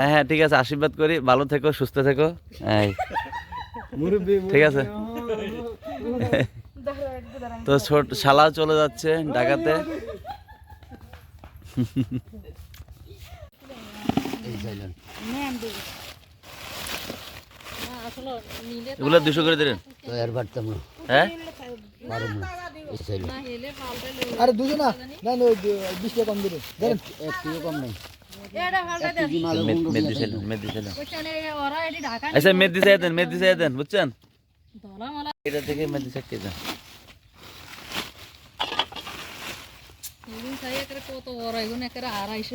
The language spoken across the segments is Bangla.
হ্যাঁ হ্যাঁ ঠিক আছে আশীর্বাদ করি। ভালো থেকো সুস্থ থেকো। এই। ঠিক আছে। তো ছোট শালাও চলে যাচ্ছে ঢাকাতে। এগুলো দুশো করে দিলেন। হ্যাঁ? আরে দুশো না না না, ওই বিশ টাকা কম দিলে। দেন একটু কম নেই। মেদ- মেদ দিছিলেন মেদ দিছিলেন আচ্ছা মেদ দেন মেদ দেন বুঝছেন? এটা থেকে মেদ দিছে দেন? কত বড় এগুলো একেবারে আড়াইশো।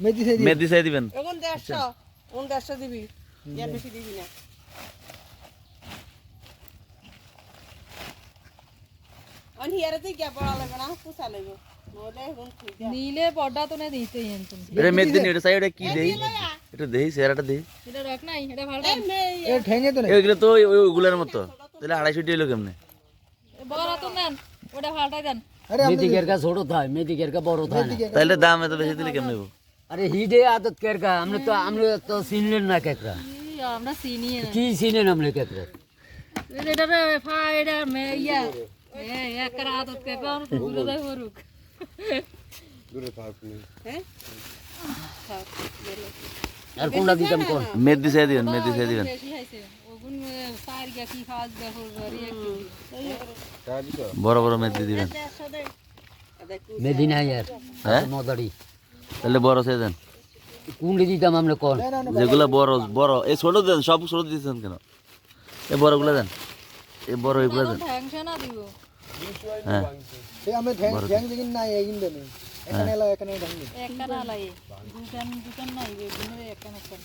মেদি সেই মেদ দিছে দিবেন। এখন দেড়শো এখন দেড়শো দিবি। বেশি দিবি না। হিয়ারে গিয়া লাগবে না পুষা লাগবে। নীলে তো না দিতে তুমি। এটা মেদ দিন এটা এটা কি দেই? এটা দেই চেহারাটা দেই। এটা রাখ নাই এটা ভালো এ ঠেঙে তো এগুলো তো মতো। তাহলে আড়াইশো টি এলো কেমনে? বড় তো নেন ওটা ভালটাই দেন। মেদিকের কা ছোট থাকে মেদিকের কা বড় থাকে তাহলে দাম এত বেশি দিলে কেমনে? আরে হিডে আদত কেরকা আমরা তো আমরা তো চিনলেন না কেকরা। আমরা চিনি না কি চিনেন আমরা কেকরা? রে এটা মে ইয়া। এ আর কোনটা দিতাম কোন? মেদ দিবেন মেদ দিবেন। বড় বড় মেদ দিবেন। মেদিনা ইয়ার হ্যাঁ? মদারি। তাহলে বড় সে দেন। কোনটা দিতাম আমরা কোন? যেগুলো বড় বড় এই ছোট দেন সব ছোট দিচ্ছেন কেন? এই বড়গুলো দেন। এই বড় এগুলো দেন। না দিব। হ্যাঁ। সে আমি ঠ্যাং ঠ্যাং দিকিন এগিন দেন এখানে এলা এখানে ঠ্যাং দিন একটা লাগে দুটান দুটান নাই বেগুনের একটা একটা।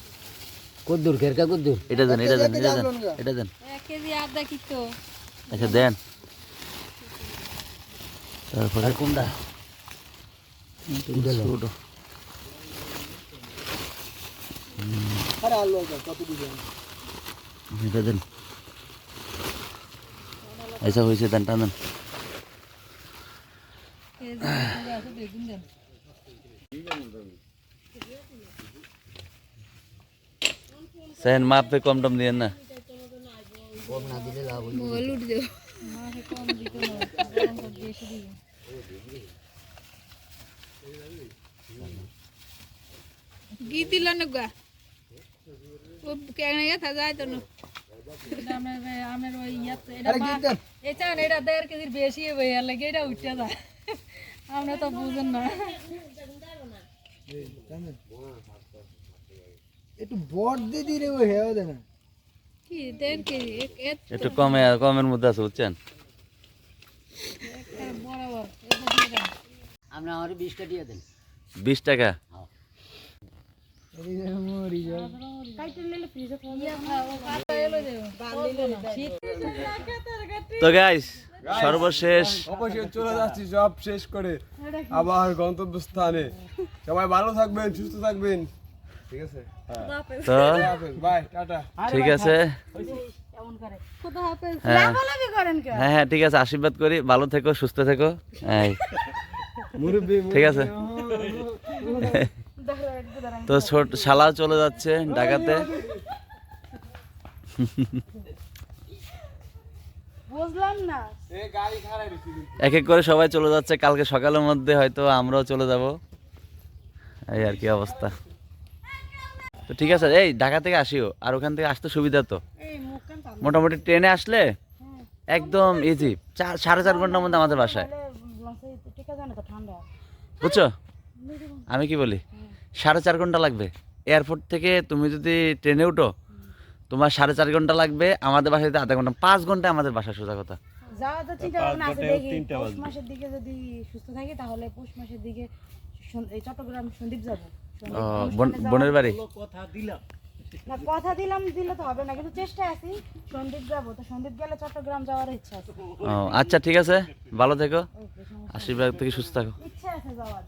কদ্দুর কেরকা কদ্দুর। এটা দেন এটা দেন এটা দেন এটা দেন। এক কেজি আদা কিতো আচ্ছা দেন। তারপরে কোনটা? ছোট। আরে আলু কত দিবেন এটা দেন। আচ্ছা হয়েছে দেন টান দেন কেজি আছে বেগুন দেন সেন মাপ পে কম টম দিয়েন না। কম না দিলে লাভ বল উঠ দেও মাকে কম দিতে না করে বেশি দিব কি দিল নগা ও কেন গেছে যায় তো না। আমার আমার ওই ইয়াতে এটা এটা এটা দেড় কেজির বেশি আর লাগে এটা উঠে যায়। আমরা তো বুঝেন না। একটু বড় দিয়ে দিলে ওই হেও দেন কি দেন কি? এক এক একটু কমে কমের মধ্যে আছে বুঝছেন? বরাবর এটা দিয়ে দেন। আমরা আমার বিশটা দিয়ে দেন। বিশ টাকা? তো গাইস সর্বশেষ অবশ্যই চলে যাচ্ছি সব শেষ করে আবার গন্তব্যস্থানে। সবাই ভালো থাকবেন সুস্থ থাকবেন। ঠিক আছে? তো বাই টাটা। ঠিক আছে। হ্যাঁ। হ্যাঁ হ্যাঁ ঠিক আছে আশীর্বাদ করি। ভালো থেকো সুস্থ থেকো। এই। ঠিক আছে। তো ছোট শালাও চলে যাচ্ছে ঢাকাতে। বুঝলাম না। এক এক করে সবাই চলে যাচ্ছে কালকে সকালের মধ্যে হয়তো আমরাও চলে যাব। এই আর কি অবস্থা। তো ঠিক আছে এই ঢাকা থেকে আসিও আর ওখান থেকে আসতে সুবিধা তো। মোটামুটি ট্রেনে আসলে একদম ইজি চার সাড়ে চার ঘণ্টার মধ্যে আমাদের বাসায়। বুঝছ? আমি কি বলি? সাড়ে চার ঘণ্টা লাগবে। এয়ারপোর্ট থেকে তুমি যদি ট্রেনে উঠো তোমার সাড়ে চার ঘণ্টা লাগবে আমাদের বাসায় যেতে আধা ঘণ্টা পাঁচ ঘণ্টা আমাদের বাসা সোজা কথা। যাওয়া তো চিন্তা ভাবনা আছে দেখি পৌষ মাসের দিকে যদি সুস্থ থাকি তাহলে পৌষ মাসের দিকে চট্টগ্রাম সন্দীপ যাব। সন্দীপ ও, অনুষ্ঠানে বোন- বোনের বাড়ি? না কথা দিলাম দিলে তো হবে না কিন্তু চেষ্টায় আছি সন্দীপ যাব। তো সন্দীপ গেলে চট্টগ্রাম যাওয়ার ইচ্ছা আছে। ও আচ্ছা ঠিক আছে ভালো থেকো। আশীর্বাদ থেকে সুস্থ থাকো। ইচ্ছা আছে যাওয়ার।